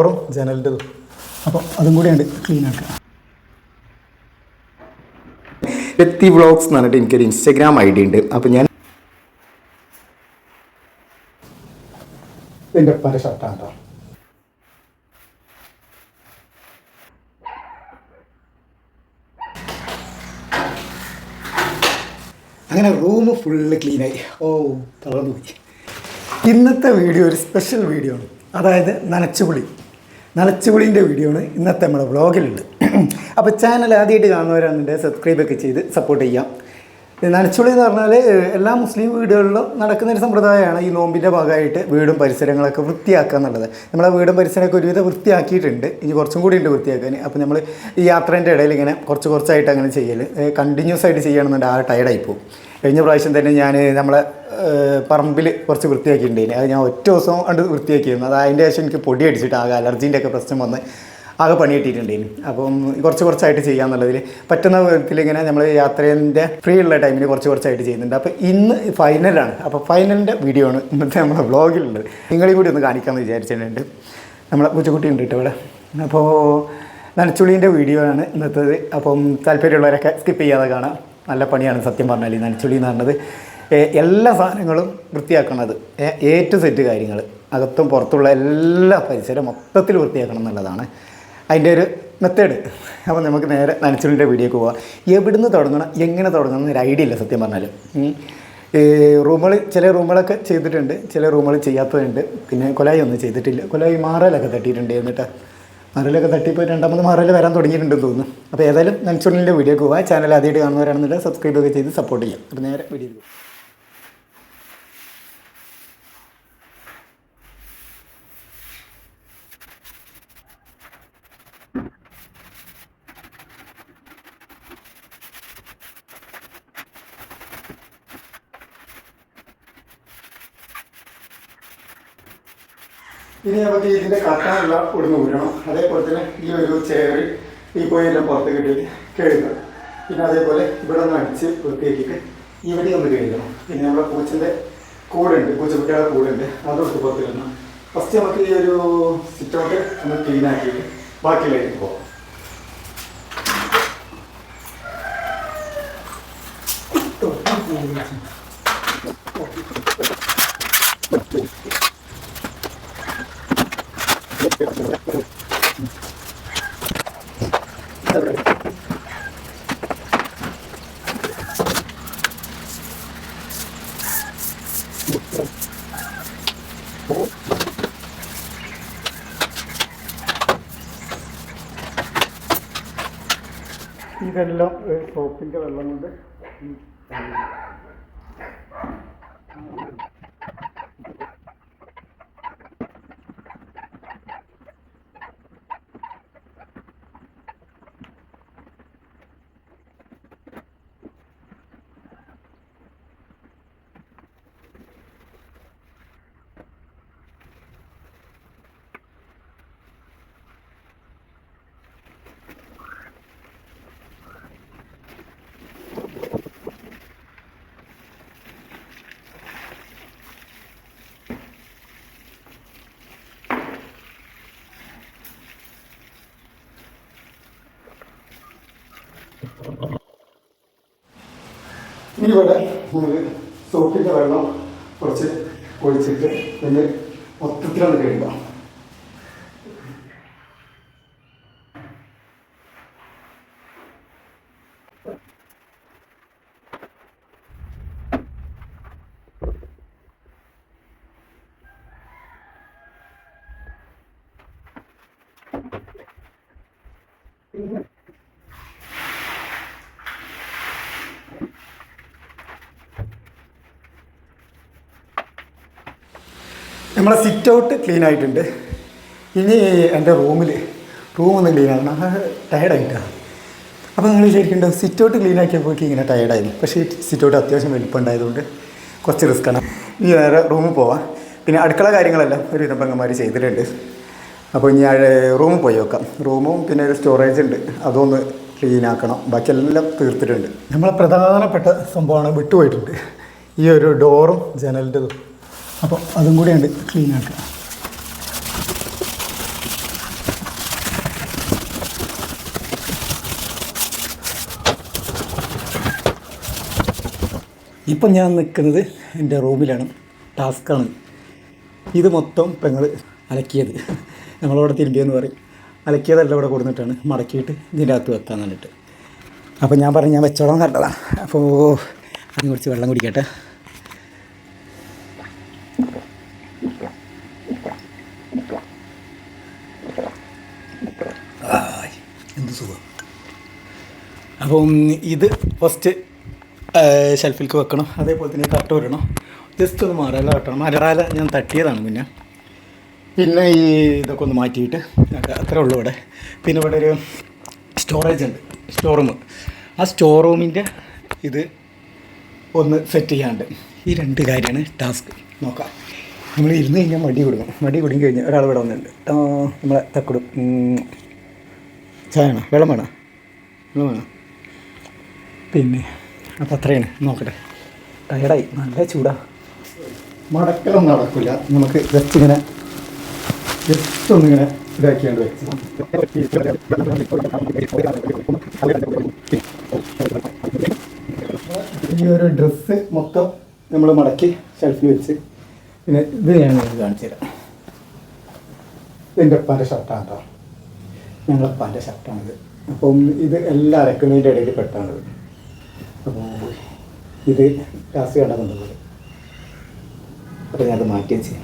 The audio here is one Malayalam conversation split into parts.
ഡോറും ജനലിന്റെ അപ്പോൾ അതും കൂടിയാണ് ക്ലീൻ ആക്കുക വ്യക്തി വ്ളോഗ്സ് എന്ന് പറഞ്ഞിട്ട് എനിക്കൊരു ഇൻസ്റ്റാഗ്രാം ഐ ഡി ഉണ്ട്. അപ്പോൾ ഞാൻ എന്റെ പല ഷർട്ടാണ് കേട്ടോ അങ്ങനെ റൂം ഫുള്ള് ക്ലീനായി ഓ തളർന്നു പോയി ഇന്നത്തെ വീഡിയോ ഒരു സ്പെഷ്യൽ വീഡിയോ ആണ്. അതായത് നനച്ചുപുളി. നനച്ചുപുളിന്റെ വീഡിയോ ആണ് ഇന്നത്തെ നമ്മുടെ വ്ളോഗിലുണ്ട് അപ്പോൾ ചാനൽ ആദ്യമായിട്ട് കാണുന്നവരാണെന്നുണ്ടെങ്കിൽ സബ്സ്ക്രൈബ് ഒക്കെ ചെയ്ത് സപ്പോർട്ട് ചെയ്യാം. നനച്ചുളി എന്ന് പറഞ്ഞാൽ എല്ലാ മുസ്ലിം വീടുകളിലും നടക്കുന്ന ഒരു സമ്പ്രദായമാണ് ഈ നോമ്പിന്റെ ഭാഗമായിട്ട് വീടും പരിസരങ്ങളൊക്കെ വൃത്തിയാക്കുക എന്നുള്ളത്. നമ്മളെ വീടും പരിസരമൊക്കെ ഒരുവിധം വൃത്തിയാക്കിയിട്ടുണ്ട്. ഇനി കുറച്ചും കൂടി ഉണ്ട് വൃത്തിയാക്കാൻ. അപ്പോൾ നമ്മൾ ഈ യാത്രേന്റെ ഇടയിൽ ഇങ്ങനെ കുറച്ച് കുറച്ചായിട്ട് അങ്ങനെ ചെയ്യൽ കണ്ടിന്യൂസ് ആയിട്ട് ചെയ്യണമെന്നുണ്ട് ആ ടയർഡായി പോകും. കഴിഞ്ഞ പ്രാവശ്യം തന്നെ ഞാൻ നമ്മളെ പറമ്പിൽ കുറച്ച് വൃത്തിയാക്കിയിട്ടുണ്ടായിന്. അത് ഞാൻ ഒറ്റ ദിവസം കണ്ട് വൃത്തിയാക്കിയിരുന്നു. അത് അതിന്റെ ശേഷം എനിക്ക് പൊടി അടിച്ചിട്ട് ആകെ അലർജീന്റെ ഒക്കെ പ്രശ്നം വന്ന് ആകെ പണി കിട്ടിയിട്ടുണ്ടായിന് അപ്പം കുറച്ച് കുറച്ചായിട്ട് ചെയ്യാന്നുള്ളതിൽ പറ്റുന്ന വിധത്തിൽ ഇങ്ങനെ നമ്മൾ യാത്രേന്റെ ഫ്രീ ഉള്ള ടൈമിൽ കുറച്ച് കുറച്ചായിട്ട് ചെയ്യുന്നുണ്ട്. അപ്പോൾ ഇന്ന് ഫൈനലാണ്. അപ്പോൾ ഫൈനലിന്റെ വീഡിയോ ആണ് ഇന്നത്തെ നമ്മുടെ വ്ളോഗിലുള്ളത്. നിങ്ങളെയും കൂടി ഒന്ന് കാണിക്കാമെന്ന് വിചാരിച്ചിട്ടുണ്ട്. നമ്മളെ കൊച്ചുകുട്ടി ഉണ്ട് ഇവിടെ. അപ്പോൾ നനച്ചുളീന്റെ വീഡിയോ ആണ് ഇന്നത്തേത്. അപ്പം താല്പര്യമുള്ളവരൊക്കെ സ്കിപ്പ് ചെയ്യാതെ കാണാം. നല്ല പണിയാണ് സത്യം പറഞ്ഞാൽ ഈ നനച്ചുള്ളി എന്ന് പറഞ്ഞത്. എല്ലാ സാധനങ്ങളും വൃത്തിയാക്കണത്. എ ടു സെറ്റ് കാര്യങ്ങൾ അകത്തും പുറത്തുള്ള എല്ലാ പരിസരം മൊത്തത്തിൽ വൃത്തിയാക്കണം എന്നുള്ളതാണ്. അതിന്റെ ഒരു മെത്തേഡ്. അപ്പോൾ നമുക്ക് നേരെ നനച്ചുള്ളിന്റെ വീഡിയോക്ക് പോവാം. എവിടുന്ന് തുടങ്ങണം? എങ്ങനെ തുടങ്ങണം എന്നൊരു ഐഡിയ ഇല്ല സത്യം പറഞ്ഞാൽ റൂമുകൾ ചില റൂമുകളൊക്കെ ചെയ്തിട്ടുണ്ട്. ചില റൂമുകൾ ചെയ്യാത്തതുണ്ട് പിന്നെ കൊലായി ഒന്നും ചെയ്തിട്ടില്ല. കൊലായി മാറലൊക്കെ തട്ടിയിട്ടുണ്ട് എന്നിട്ട്. മാറലൊക്കെ തട്ടിപ്പോ രണ്ടാമത് മരൽ വരാൻ തുടങ്ങിയിട്ടുണ്ടെന്ന് തോന്നുന്നു. അപ്പോൾ ഏതായാലും നൻസുണിന്റെ വീഡിയോ പോവാം. ചാനൽ ആദ്യമായിട്ട് കാണുന്നവരാണെന്നുണ്ടെങ്കിൽ സബ്സ്ക്രൈബ് ഒക്കെ ചെയ്ത് സപ്പോർട്ട് ചെയ്യാം. അപ്പോൾ നേരെ വീഡിയോക്ക് ഇനി നമുക്ക് ഇതിന്റെ കട്ടാനുള്ള ഒരു ഊരണം. അതേപോലെ തന്നെ ഈ ഒരു ചെയർ ഈ പോയെല്ലാം പുറത്ത് കിട്ടിയിട്ട് കഴുകുക. പിന്നെ അതേപോലെ ഇവിടെ ഒന്ന് അടിച്ച് വൃത്തിയാക്കിയിട്ട് ഇവിടെ ഒന്ന് കഴുകണം. പിന്നെ നമ്മുടെ പൂച്ചന്റെ കൂടുണ്ട്. പൂച്ചക്കുട്ടികളുടെ കൂടുണ്ട്. അതൊട്ട് പുറത്ത് കിട്ടണം. ഫസ്റ്റ് നമുക്ക് ഈ ഒരു സിറ്റ് ഔട്ട് ഒന്ന് ക്ലീൻ ആക്കിയിട്ട് ബാക്കിയുള്ളതിലേക്ക് പോകാം ഇതെല്ലാം സോപ്പിന്റെ വെള്ളം കൊണ്ട് ഇനി ഇവിടെ നമുക്ക് സോപ്പിന്റെ വെള്ളം കുറച്ച് ഒഴിച്ചിട്ട് പിന്നെ മൊത്തത്തിലാണ് കഴുകാം. നമ്മളെ സിറ്റ് ഔട്ട് ക്ലീൻ ആയിട്ടുണ്ട്. ഇനി എന്റെ റൂമിൽ റൂമൊന്ന് ക്ലീൻ ആക്കണം. ടയർഡായിട്ടാണ് അപ്പോൾ നിങ്ങൾ വിചാരിക്കേണ്ടത് സിറ്റ് ഔട്ട് ക്ലീൻ ആക്കിയപ്പോഴേക്കും ഇങ്ങനെ ടയർഡായിരുന്നു പക്ഷേ സിറ്റ് ഔട്ട് അത്യാവശ്യം വലിപ്പമുണ്ടായതുകൊണ്ട് കുറച്ച് കുറച്ച് റിസ്ക്കാണ് ഇനി വേറെ റൂമിൽ പോവാം. പിന്നെ അടുക്കള കാര്യങ്ങളെല്ലാം ഒരു വിധപ്പങ്ങന്മാർ ചെയ്തിട്ടുണ്ട്. അപ്പോൾ ഇനി റൂമിൽ പോയി വെക്കാം. റൂമും പിന്നെ ഒരു സ്റ്റോറേജ് ഉണ്ട്. അതൊന്ന് ക്ലീൻ ആക്കണം. ബാക്കിയെല്ലാം തീർത്തിട്ടുണ്ട്. നമ്മളെ പ്രധാനപ്പെട്ട സംഭവമാണ് വിട്ടുപോയിട്ടുണ്ട്. ഈ ഒരു ഡോറും ജനലിന്റെതും. അപ്പോൾ അതും കൂടി ഉണ്ട് ക്ലീൻ ആക്കുക ഇപ്പം ഞാൻ നിൽക്കുന്നത് എന്റെ റൂമിലാണ് ടാസ്ക്കാണ്. ഇത് മൊത്തം പെങ്ങൾ അലക്കിയത്. നമ്മളവിടെ തിരുമ്പിയെന്ന് പറയും. അലക്കിയതല്ല ഇവിടെ കൊടുത്തിട്ടാണ് മടക്കിയിട്ട് ഇതിന്റെ അകത്ത് വെക്കാൻ എന്നിട്ട് അപ്പോൾ ഞാൻ പറഞ്ഞു ഞാൻ വെച്ചോളാം നല്ലതാണ് അപ്പോൾ അതിന് കുറച്ച് വെള്ളം കുടിക്കട്ടെ. എന്ത് സുഖം. അപ്പം ഇത് ഫസ്റ്റ് ഷെൽഫിലേക്ക് വെക്കണം. അതേപോലെ തന്നെ തട്ട് വരണം ജസ്റ്റ് ഒന്ന് മറല കട്ടണം മരറാല ഞാൻ തട്ടിയതാണ് പിന്നെ പിന്നെ ഈ ഇതൊക്കെ ഒന്ന് മാറ്റിയിട്ട് അത്രേ ഉള്ളൂ ഇവിടെ. പിന്നെ ഇവിടെ ഒരു സ്റ്റോറേജ് ഉണ്ട്. സ്റ്റോർ റൂം ആ സ്റ്റോർ റൂമിന്റെ ഇത് ഒന്ന് സെറ്റ് ചെയ്യാണ്ട്. ഈ രണ്ട് കാര്യമാണ് ടാസ്ക് നോക്കാം. നമ്മൾ ഇരുന്ന് കഴിഞ്ഞാൽ മടി കൊടുക്കും മടി കൊടുങ്ങി കഴിഞ്ഞാൽ ഒരാൾ ഇവിടെ വന്നിട്ടുണ്ട്. നമ്മളെ തക്കുടും. ചായ വേണോ വെള്ളം വേണോ? വെള്ളം വേണോ? പിന്നെ അപ്പം അത്രയാണ്. നോക്കട്ടെ. ടയർഡായി. നല്ല ചൂടാ. മടക്കലൊന്നും നടക്കില്ല നമുക്ക് ജസ്റ്റ് ഇങ്ങനെ ജസ്റ്റ് ഒന്നിങ്ങനെ ഇതാക്കിയാണ്ട് ഈ ഒരു ഡ്രസ്സ് മൊത്തം നമ്മൾ മടക്കി ഷെൽഫിൽ വെച്ച് പിന്നെ ഇത് ഞാൻ കാണിച്ചു തരാം. ഇതിന്റെ ഉപ്പാന്റെ ഷർട്ടാണ് കേട്ടോ ഞങ്ങൾ ഉപ്പാന്റെ ഷർട്ടാണിത് അപ്പം ഇത് എല്ലാ അരക്കുന്നതിന്റെ ഇടയിൽ പെട്ടാണിത് അപ്പോൾ ഇത് ലാസ്റ്റ് കണ്ടെന്നുള്ളത് അപ്പോൾ ഞാനത് മാറ്റി വെച്ച്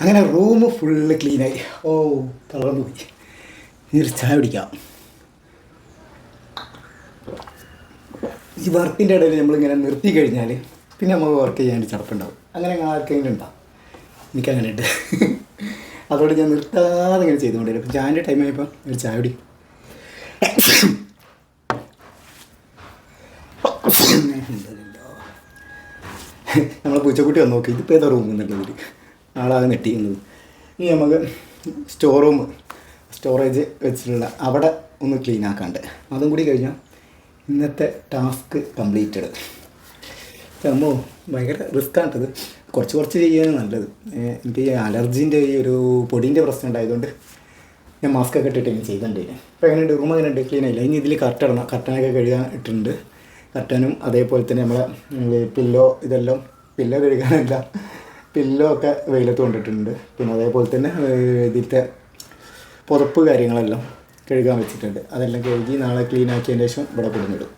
അങ്ങനെ റൂം ഫുള്ള് ക്ലീനായി ഓ തളർന്നു പോയി ഇനി ചായ പിടിക്കാം ഈ വർക്കിന്റെ ഇടയിൽ നമ്മളിങ്ങനെ നിർത്തി കഴിഞ്ഞാൽ പിന്നെ നമുക്ക് വർക്ക് ചെയ്യാൻ ചടപ്പുണ്ടാവും അങ്ങനെ ആർക്കെങ്കിലും ഉണ്ടാവും എനിക്കങ്ങനെ ഉണ്ട് അതോടെ ഞാൻ നിർത്താതെ ഇങ്ങനെ ചെയ്തുകൊണ്ടിരുന്നു അപ്പോൾ ചായന്റെ ടൈം ആയപ്പോൾ ഒരു ചായ കുടി നമ്മളെ പൂച്ചക്കുട്ടി വന്ന് നോക്കി ഇതിപ്പോൾ ഏതാ റൂം ആളാകെ നെട്ടിക്കുന്നത് ഇനി നമുക്ക് സ്റ്റോർ റൂം സ്റ്റോറേജ് വെച്ചിട്ടുള്ള അവിടെ ഒന്ന് ക്ലീൻ ആക്കാണ്ട്. അതും കൂടി കഴിഞ്ഞാൽ ഇന്നത്തെ ടാസ്ക് കംപ്ലീറ്റഡ് അമ്മോ ഭയങ്കര റിസ്ക് ആണിട്ടത് കുറച്ച് കുറച്ച് ചെയ്യാൻ നല്ലത്. എനിക്ക് ഈ അലർജീന്റെ ഈ ഒരു പൊടിന്റെ പ്രശ്നം ഉണ്ടായതുകൊണ്ട് ഞാൻ മാസ്ക് ഒക്കെ ഇട്ടിട്ട് ഇങ്ങനെ ചെയ്തിട്ടുണ്ടായിരുന്നു അപ്പോൾ എങ്ങനെയുണ്ട്? റൂം എങ്ങനെയുണ്ട്? ക്ലീൻ ആയില്ല? ഇനി ഇതിൽ കർട്ടൻ ഇടണം. കർട്ടനൊക്കെ കഴുകാൻ ഇട്ടിട്ടുണ്ട്. കർട്ടനും അതേപോലെ തന്നെ നമ്മളെ പില്ലോ ഇതെല്ലാം പില്ലോ കഴുകാനല്ല പില്ലോ ഒക്കെ വെയിലത്ത് കൊണ്ടിട്ടുണ്ട്. പിന്നെ അതേപോലെ തന്നെ ഇതിലത്തെ പുറപ്പ് കാര്യങ്ങളെല്ലാം കഴുകാൻ വെച്ചിട്ടുണ്ട്. അതെല്ലാം കഴുകി നാളെ ക്ലീൻ ആക്കിയതിന് ശേഷം ഇവിടെ കൊടുത്തിടും.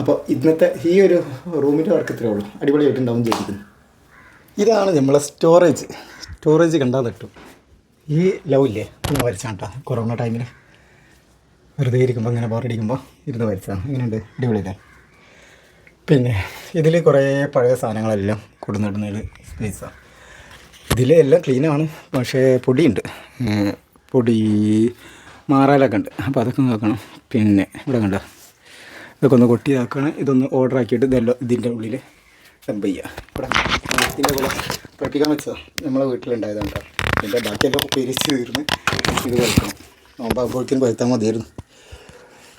അപ്പോൾ ഇന്നത്തെ ഈ ഒരു റൂമിന്റെ വർക്ക് ഇത്രയേ ഉള്ളൂ. അടിപൊളിയായിട്ടുണ്ടാവും ചെയ്തിരിക്കുന്നു ഇതാണ് നമ്മളെ സ്റ്റോറേജ് സ്റ്റോറേജ് കണ്ടാൽ തട്ടും. ഈ ലവ് ഇല്ലേ? ഒന്ന് വരച്ചാണ് കേട്ടോ കൊറോണ ടൈമിൽ വെറുതെ ഇരിക്കുമ്പോൾ ഇങ്ങനെ ബോറടിക്കുമ്പോൾ ഇരുന്ന് വരച്ചാണ് ഇങ്ങനെയുണ്ട് അടിപൊളിയല്ലേ? പിന്നെ ഇതിൽ കുറേ പഴയ സാധനങ്ങളെല്ലാം കൊടുന്നിടുന്നത് സ്പേസാണ് ഇതിൽ എല്ലാം ക്ലീനാണ് പക്ഷേ പൊടിയുണ്ട്. പൊടി മാറാലൊക്കെ ഉണ്ട്. അപ്പോൾ അതൊക്കെ നോക്കണം പിന്നെ ഇവിടെ കണ്ട? ഇതൊക്കെ ഒന്ന് കൊട്ടിയാക്കണം. ഇതൊന്ന് ഓർഡർ ആക്കിയിട്ട് ഇതെല്ലാം ഇതിന്റെ ഉള്ളിൽ ഡംപ് ചെയ്യുക ഇവിടെ ഇതിന്റെ കൂടെ പഠിപ്പിക്കാൻ വെച്ചോ നമ്മളെ വീട്ടിലുണ്ടായതാണ് കേട്ടോ. ഇതിന്റെ ബാക്കിയെല്ലാം പെരിച്ച് തീർന്ന് ഇത് കഴിക്കണം നോമ്പാകുമ്പോഴേക്കും പഴുത്താൽ മതിയായിരുന്നു.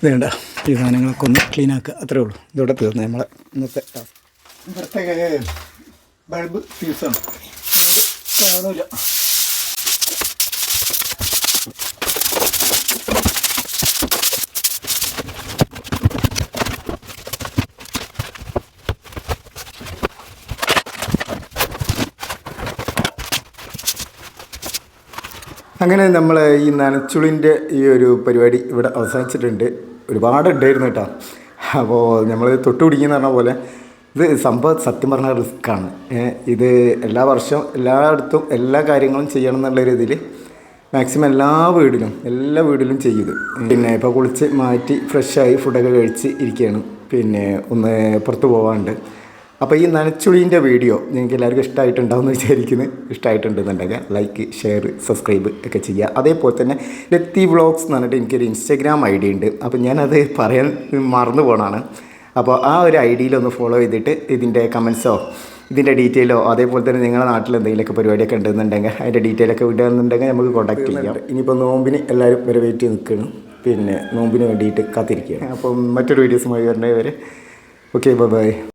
വേണ്ട. ഈ സാധനങ്ങളൊക്കെ ഒന്ന് ക്ലീൻ ആക്കുക അത്രേ ഉള്ളൂ. ഇതോടെ തീർന്നു. നമ്മളെ ഇന്നത്തെ ഇവിടുത്തെ ബൾബ് ഫ്യൂസാണ് കാണില്ല അങ്ങനെ നമ്മൾ ഈ നനച്ചുളിന്റെ ഈ ഒരു പരിപാടി ഇവിടെ അവസാനിച്ചിട്ടുണ്ട്. ഒരുപാട് ഉണ്ടായിരുന്നു കേട്ടോ. അപ്പോൾ നമ്മൾ തൊട്ട് പിടിക്കുന്ന പറഞ്ഞ പോലെ ഇത് സംഭവം സത്യം പറഞ്ഞാൽ റിസ്ക്കാണ്. ഇത് എല്ലാ വർഷവും എല്ലായിടത്തും എല്ലാ കാര്യങ്ങളും ചെയ്യണം എന്നുള്ള രീതിയിൽ മാക്സിമം എല്ലാ വീടിലും എല്ലാ വീടിലും ചെയ്ത് പിന്നെ ഇപ്പോൾ കുളിച്ച് മാറ്റി ഫ്രഷായി ഫുഡൊക്കെ കഴിച്ച് ഇരിക്കുകയാണ് പിന്നെ ഒന്ന് പുറത്ത് പോകാണ്ട് അപ്പോൾ ഈ നനച്ചുളിന്റെ വീഡിയോ നിങ്ങൾക്ക് എല്ലാവർക്കും ഇഷ്ടമായിട്ടുണ്ടാവും എന്ന് വിചാരിക്കുന്നു. ഇഷ്ടമായിട്ടുണ്ടെന്നുണ്ടെങ്കിൽ ലൈക്ക് ഷെയർ സബ്സ്ക്രൈബ് ഒക്കെ ചെയ്യുക. അതേപോലെ തന്നെ ലത്തി വ്ളോഗ്സ് എന്ന് പറഞ്ഞിട്ട് എനിക്കൊരു ഇൻസ്റ്റാഗ്രാം ഐ ഡി ഉണ്ട്. അപ്പോൾ ഞാനത് പറയാൻ മറന്നു പോകണമാണ് അപ്പോൾ ആ ഒരു ഐ ഡിയിലൊന്ന് ഫോളോ ചെയ്തിട്ട് ഇതിന്റെ കമൻസോ ഇതിന്റെ ഡീറ്റെയിലോ അതേപോലെ തന്നെ നിങ്ങളുടെ നാട്ടിൽ എന്തെങ്കിലുമൊക്കെ പരിപാടിയൊക്കെ ഉണ്ടെന്നുണ്ടെങ്കിൽ അതിന്റെ ഡീറ്റെയിൽ ഒക്കെ വിടുകയെന്നുണ്ടെങ്കിൽ നമുക്ക് കോൺടാക്ട് ചെയ്യാം. ഇനിയിപ്പോൾ നോമ്പിന് എല്ലാവരും വരെ വെയിറ്റ് ചെയ്ത് നിൽക്കണം പിന്നെ നോമ്പിന് വേണ്ടിയിട്ട് കാത്തിരിക്കുകയാണ്. അപ്പം മറ്റൊരു വീഡിയോസുമായി വരണേ വരെ ഓക്കെ ബൈ